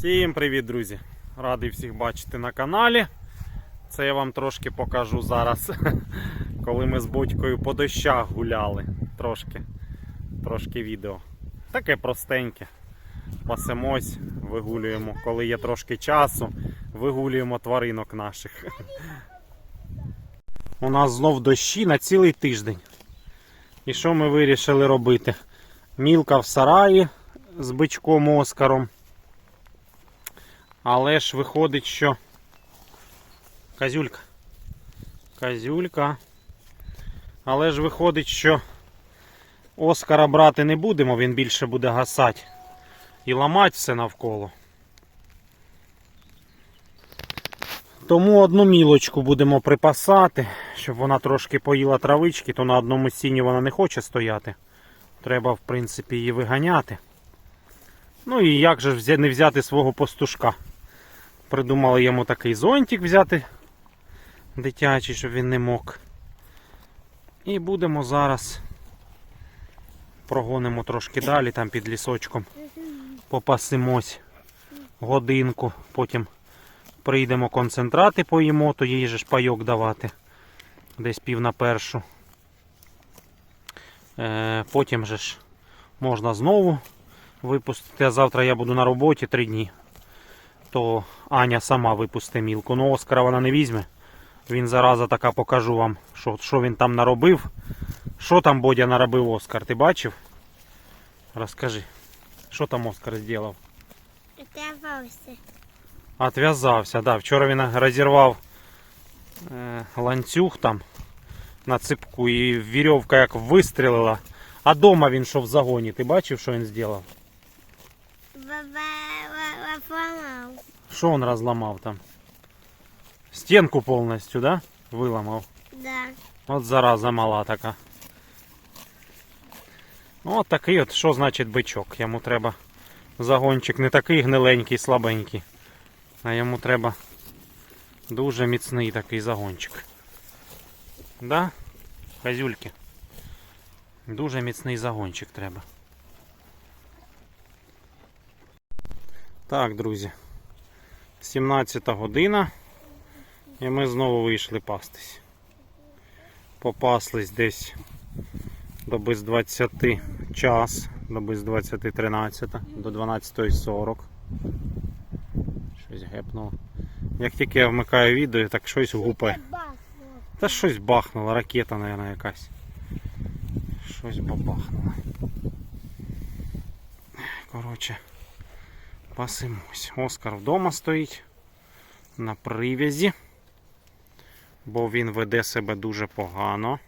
Всім привіт, друзі! Радий всіх бачити на каналі. Це я вам трошки покажу зараз, коли ми з Бодькою по дощах гуляли. Трошки, трошки відео. Таке простеньке. Пасемось, вигулюємо, коли є трошки часу, вигулюємо тваринок наших. У нас знов дощі на цілий тиждень. І що ми вирішили робити? Мілка в сараї з бичком Оскаром. Але ж виходить, що Казюлька. Казюлька. Але ж виходить, що Оскара брати не будемо, він більше буде гасати і ламати все навколо. Тому одну мілочку будемо припасати, щоб вона трошки поїла травички, то на одному сіні вона не хоче стояти. Треба, в принципі, її виганяти. Ну і як же не взяти свого пастушка? Придумали йому такий зонтик взяти дитячий, щоб він не мог. І будемо зараз прогонимо трошки далі, там під лісочком. Попасимось годинку, потім прийдемо концентрати поїмо, то їй же ж пайок давати. Десь пів на першу. Е, потім же ж можна знову випустити. А завтра я буду на роботі три дні. То Аня сама випусти мілку. Ну, Оскара вона не візьме. Він зараза така покажу вам, що, що він там наробив. Що там Бодя наробив Оскар, ти бачив? Розкажи. Що там Оскар зробив? Оторвався. Отв'язався, да. Вчора він розірвав е, ланцюг там на ципку і вірьовка як вистрілила. А дома він що в загоні. Ти бачив, що він зробив? Поламав. Що він розламав там? Стінку повністю, да? Виламав. Да. От зараза мала така. От такий от, що значить бичок. Йому треба загончик не такий гниленький, слабенький. А йому треба дуже міцний такий загончик. Да? Козюльки. Дуже міцний загончик треба. Так, друзі. 17 година. І ми знову вийшли пастись попаслись десь до без 20 час, до без 20.13, до 12.40. Щось гепнуло. Як тільки я вмикаю відео, так щось гупе. Та щось бахнуло, ракета, мабуть, якась. Щось бабахнуло. Коротше, пасимось. Оскар вдома стоїть на прив'язі бо він веде себе дуже погано.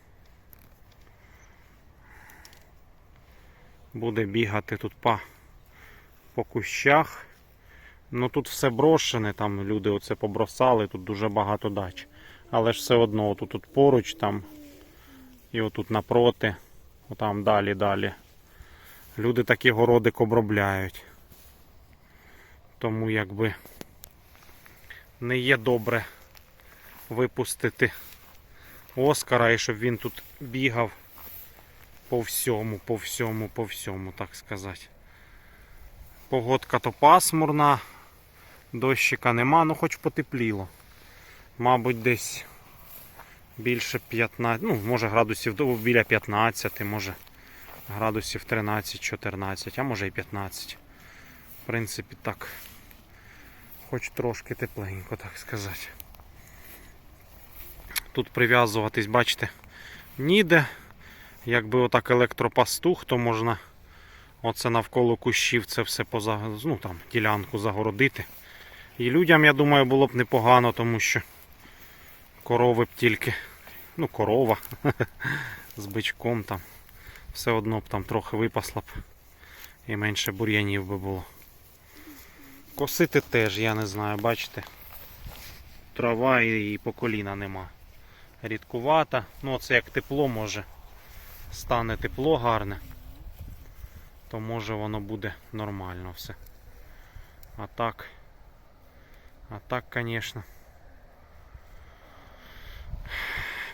Буде бігати тут по, по кущах. Ну тут все брошене, там люди оце побросали, тут дуже багато дач. Але ж все одно тут, тут поруч там і отут напроти, отам далі далі. Люди такі городик обробляють. Тому якби не є добре випустити Оскара і щоб він тут бігав по всьому, по всьому, по всьому, так сказати. Погодка то пасмурна, дощика нема, ну хоч потепліло. Мабуть, десь більше 15, ну, може градусів біля 15, може градусів 13-14, а може і 15. В принципі, так. Хоч трошки тепленько, так сказати. Тут прив'язуватись, бачите, ніде. Якби отак електропастух, то можна оце навколо кущів це все поза, ну, там, ділянку загородити. І людям, я думаю, було б непогано, тому що корови б тільки, ну, корова з бичком там. Все одно б там трохи випасла б і менше бур'янів би було. Косити теж, я не знаю, бачите. Трава і по коліна нема рідкувата. Ну, це як тепло може. Стане тепло гарне, то може воно буде нормально все. А так, а так, звісно.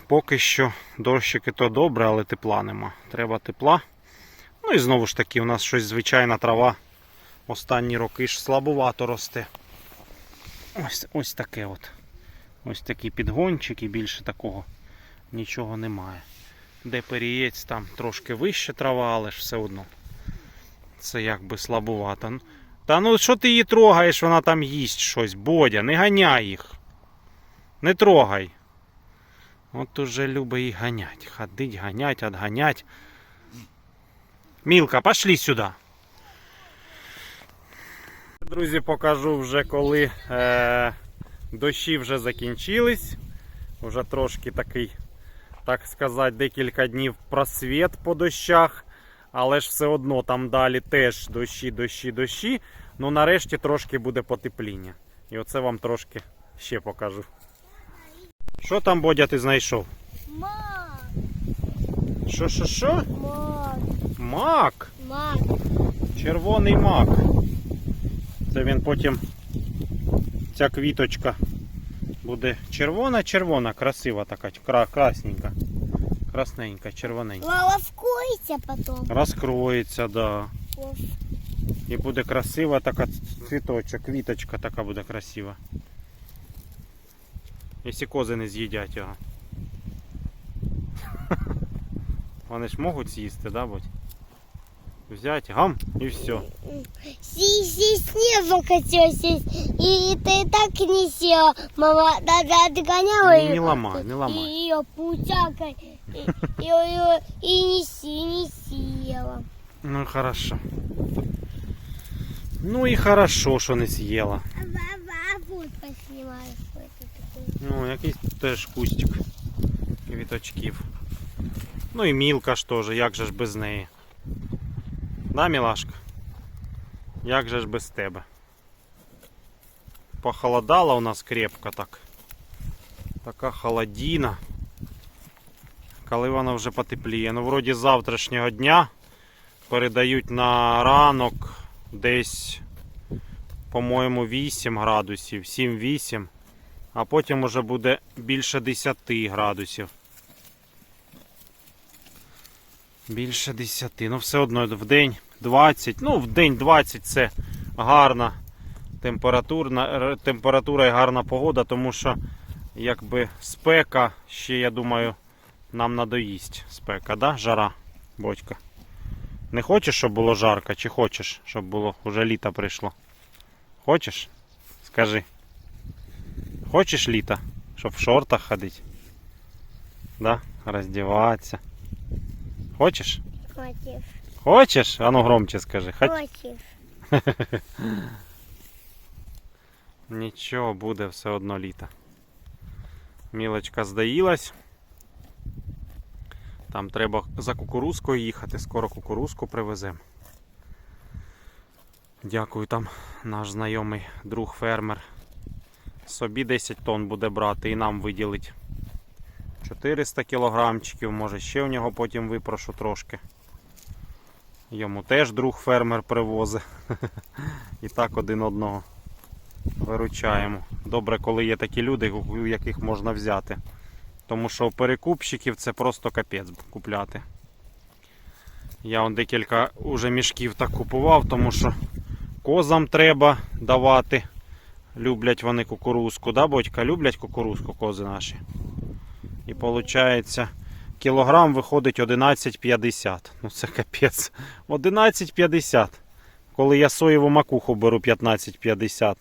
Поки що дощики то добре, але тепла нема. Треба тепла. Ну і знову ж таки, у нас щось звичайна трава Останні роки ж слабувато росте. Ось, ось таке от. Ось такі підгончики, більше такого нічого немає. Де перієць, там трошки вище трава, але ж все одно. Це якби слабувато. Ну, Та ну що ти її трогаєш, вона там їсть щось, Бодя, не ганяй їх. Не трогай. От уже любить їх ганять. Ходить, ганять, отганять. Мілка, пошли сюди. Друзі, покажу вже коли е, дощі вже закінчились. Вже трошки такий, так сказати, декілька днів просвіт по дощах. Але ж все одно там далі теж дощі, дощі, дощі. Ну нарешті трошки буде потепління. І оце вам трошки ще покажу. Що там, Бодя, ти знайшов? Мак, Що, що, що? мак, Мак! мак. Червоний мак. Це він потім ця квіточка буде червона-червона, красива така, красненька. Красненька, червоненька. Ловкуйся потом. Розкроється, да. Лов- І буде красива така цвіточок, квіточка така буде красива. Якщо кози не з'їдять його. Вони ж можуть з'їсти, да, будь? Взять, гам і все. Си, си, снизу хотел сесть. И ты так не села. Мама да, отгоняла Не, её. не ломай, не ломай. И ее путякой. И, и, её- и не, си, не села. Ну хорошо. Ну і хорошо, що не з'їла. А баба вот поснимаю. что это такое. Ну, якийсь теж кустик квіточків. Ну і мілка ж теж, як же ж без неї. Да, мілашка? Як же ж без тебе? Похолодало у нас крепко так. Така холодіна. Коли вона вже потепліє. Ну, вроді завтрашнього дня передають на ранок десь, по-моєму, 8 градусів, 7-8 а потім уже буде більше 10 градусів. Більше 10. Ну, все одно в день 20. Ну, в день 20 це гарна температурна, температура і гарна погода, тому що якби спека ще, я думаю, нам надоїсть. Спека, да? Жара, бочка. Не хочеш, щоб було жарко, чи хочеш, щоб було вже літо прийшло? Хочеш? Скажи. Хочеш літа, щоб в шортах ходити? Да? Роздіватися. Хочеш? Против. Хочеш? А ну громче скажи. Хоч... Против. Нічого, буде все одно літо. Мілочка здаїлась. Там треба за кукурузкою їхати, скоро кукурузку привеземо. Дякую, там наш знайомий друг фермер. Собі 10 тонн буде брати і нам виділить 400 кілограмчиків, може ще в нього потім випрошу трошки. Йому теж друг фермер привозить. І так один одного виручаємо. Добре, коли є такі люди, у яких можна взяти. Тому що у перекупщиків це просто капець купляти. Я он декілька уже мішків так купував, тому що козам треба давати. Люблять вони кукурузку, да, батька? Люблять кукурузку кози наші. І виходить, кілограм виходить 11,50. Ну це капець. 11,50. Коли я соєву макуху беру 15,50.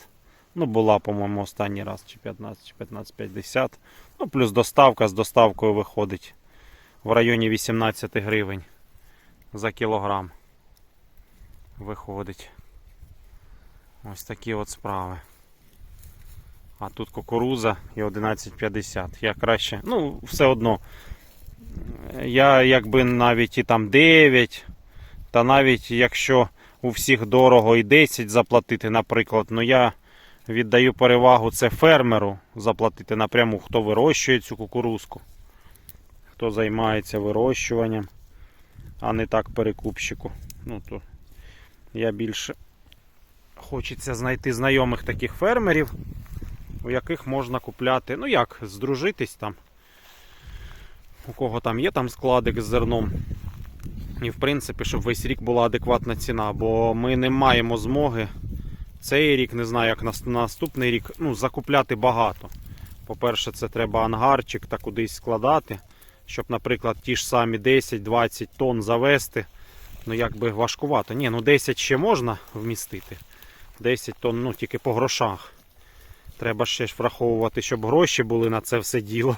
Ну, була, по-моєму, останній раз, чи 15, чи 15,50. Ну, плюс доставка з доставкою виходить в районі 18 гривень за кілограм. Виходить. Ось такі от справи. А тут кукуруза і 11,50. Я краще, ну, все одно. Я якби навіть і там 9, та навіть якщо у всіх дорого і 10 заплатити, наприклад, ну я віддаю перевагу це фермеру заплатити напряму, хто вирощує цю кукурузку, хто займається вирощуванням, а не так перекупщику. Ну, то я більше хочеться знайти знайомих таких фермерів, у яких можна купляти, ну як, здружитись там. У кого там є там складик з зерном, І в принципі, щоб весь рік була адекватна ціна, бо ми не маємо змоги цей рік, не знаю, як нас- наступний рік, ну, закупляти багато. По-перше, це треба ангарчик та кудись складати, щоб, наприклад, ті ж самі 10-20 тонн завести. Ну, якби важкувато. Ні, ну 10 ще можна вмістити. 10 тонн, ну тільки по грошах. Треба ще ж враховувати, щоб гроші були на це все діло,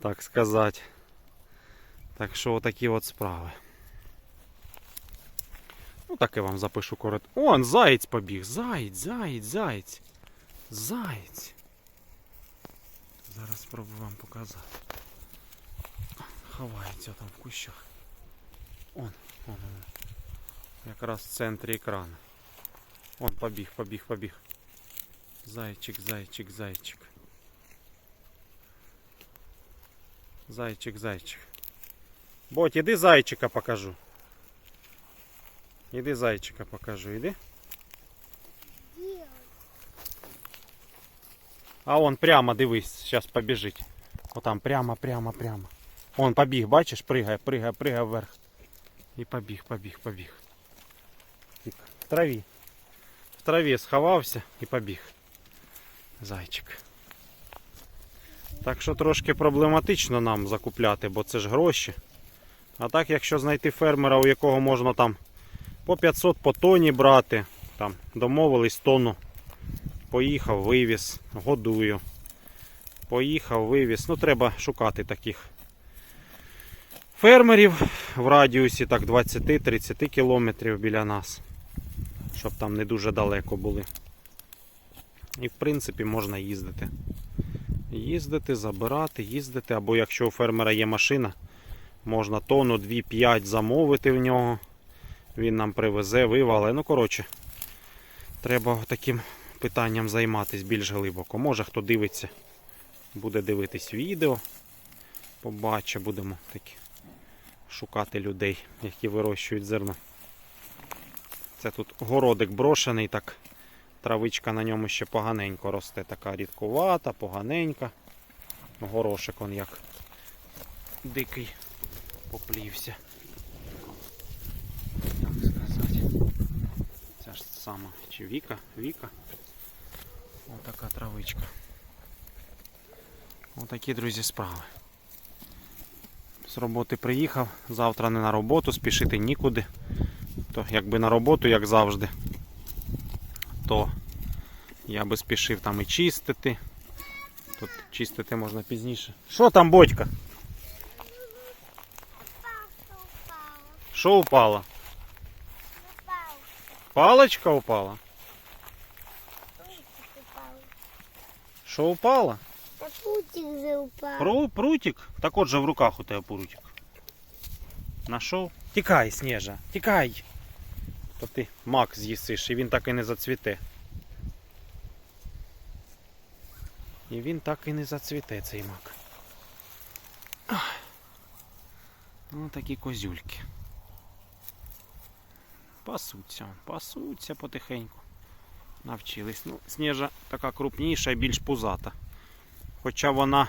так сказати. Так що отакі от справи. Ну, так я вам запишу коротко. Он, заєць побіг. Заєць, заєць, заєць. Заєць. Зараз спробую вам показати. Ховається там в кущах. Он, он, он. Якраз в центрі екрану. Он побіг, побіг, побіг. Зайчик, зайчик, зайчик. Зайчик, зайчик. Боть, іди зайчика покажу. Іди зайчика покажу, іди. А он прямо, дивись, зараз побіжить. Отам прямо, прямо, прямо. Он побіг, бачиш, пригає, пригає, пригає вверх. І побіг, побіг, побіг. Тік, В траві. В траві сховався і побіг. Зайчик. Так що трошки проблематично нам закупляти, бо це ж гроші. А так, якщо знайти фермера, у якого можна там по 500 по тоні брати, там домовились тонну. Поїхав, вивіз, годую. Поїхав, вивіз. Ну, треба шукати таких фермерів в радіусі так 20-30 кілометрів біля нас, щоб там не дуже далеко були. І в принципі можна їздити. Їздити, забирати, їздити. Або якщо у фермера є машина, можна тонну 2-5 замовити в нього. Він нам привезе, вивале. Ну, коротше, треба таким питанням займатися більш глибоко. Може хто дивиться, буде дивитись відео. Побачить, будемо такі шукати людей, які вирощують зерно. Це тут городик брошений, так травичка на ньому ще поганенько росте, така рідкувата, поганенька. Горошик он як дикий поплівся. Так сказати. Ця ж сама чи Віка, Віка. Отака травичка. Отакі, друзі, справи. З роботи приїхав, завтра не на роботу, спішити нікуди. То якби на роботу, як завжди, то я би спішив там і чистити. Тут чистити можна пізніше. Що там, бодька? Що упало? Палочка упала? Що упала? Та путик же упав. Пру, прутик? Так от же в руках у тебе прутик. Нашов? Тікай, Снежа, тікай. То ти мак з'їсиш і він так і не зацвіте. І він так і не зацвіте цей мак. Ну такі козюльки. Пасуться, пасуться потихеньку. Навчились. Ну, Снежа така крупніша і більш пузата. Хоча вона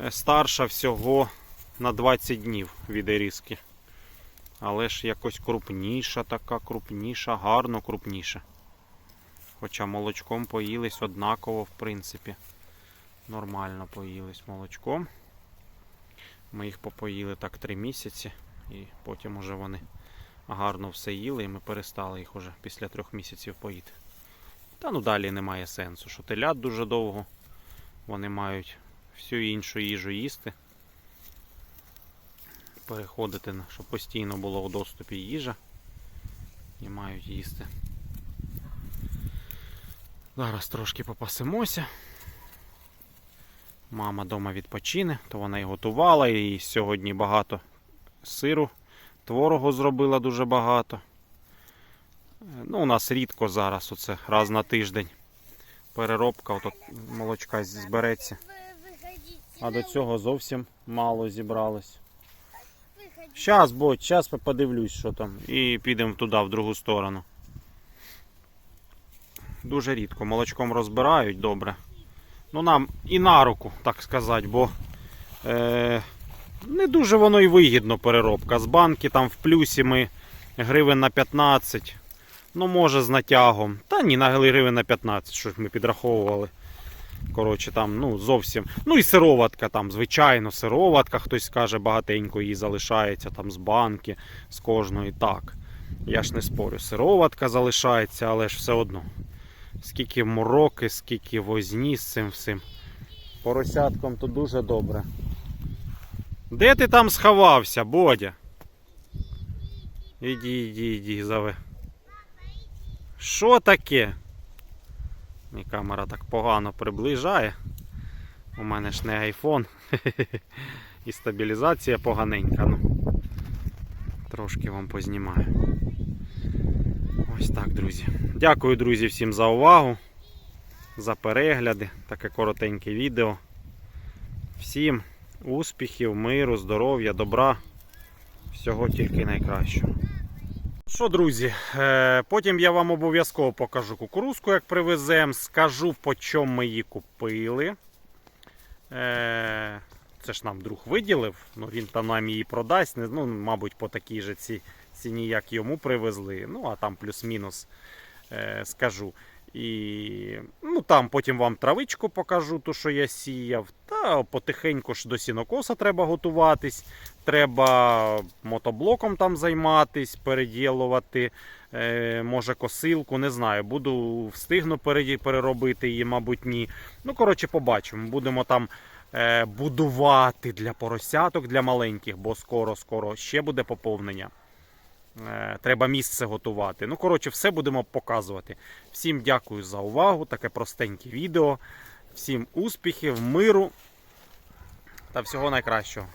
е, старша всього на 20 днів від ерізки. Але ж якось крупніша, така крупніша, гарно крупніша. Хоча молочком поїлись однаково, в принципі. Нормально поїлись молочком. Ми їх попоїли так 3 місяці, і потім уже вони гарно все їли, і ми перестали їх уже після трьох місяців поїти. Та ну далі немає сенсу, що телят дуже довго. Вони мають всю іншу їжу їсти. Переходити, щоб постійно було в доступі їжа. І мають їсти. Зараз трошки попасемося. Мама вдома відпочине, то вона і готувала, і сьогодні багато сиру, творогу зробила дуже багато. Е, Ну, у нас рідко зараз, оце раз на тиждень. Переробка, ото молочка збереться. А до цього зовсім мало зібралось. Щас, будь, щас подивлюсь, що там. І підемо туди, в другу сторону. Дуже рідко. Молочком розбирають добре. Ну нам і на руку, так сказати, бо е, не дуже воно і вигідно переробка. З банки там в плюсі ми гривень на 15. Ну, може, з натягом. Та ні, на гривень на 15, що ж ми підраховували. Коротше, там, ну, зовсім. Ну і сироватка там, звичайно, сироватка, хтось каже, багатенько її залишається там з банки, з кожної. Так. Я ж не спорю, сироватка залишається, але ж все одно. Скільки мороки, скільки возні з цим всім. Поросятком то дуже добре. Де ти там сховався, Бодя? Іди, іди, іди, зови. Що таке? Мій камера так погано приближає. У мене ж не айфон. І стабілізація поганенька. Ну, трошки вам познімаю. Ось так, друзі. Дякую, друзі, всім за увагу, за перегляди. Таке коротеньке відео. Всім успіхів, миру, здоров'я, добра. Всього тільки найкращого. Що, друзі, е, потім я вам обов'язково покажу кукурузку, як привеземо. Скажу, по чому ми її купили. Е, Це ж нам друг виділив, ну він там нам її продасть. Ну, мабуть, по такій же ціні, як йому привезли. Ну, а там плюс-мінус е, скажу. І ну, там потім вам травичку покажу, ту, що я сіяв. Та потихеньку ж до сінокоса треба готуватись. Треба мотоблоком там займатись, переділувати. Е, може косилку, не знаю. Буду встигну переробити її, мабуть, ні. Ну, коротше, побачимо. Будемо там е, будувати для поросяток, для маленьких, бо скоро-скоро ще буде поповнення. Е, Треба місце готувати. Ну, коротше, все будемо показувати. Всім дякую за увагу. Таке простеньке відео. Всім успіхів, миру та всього найкращого.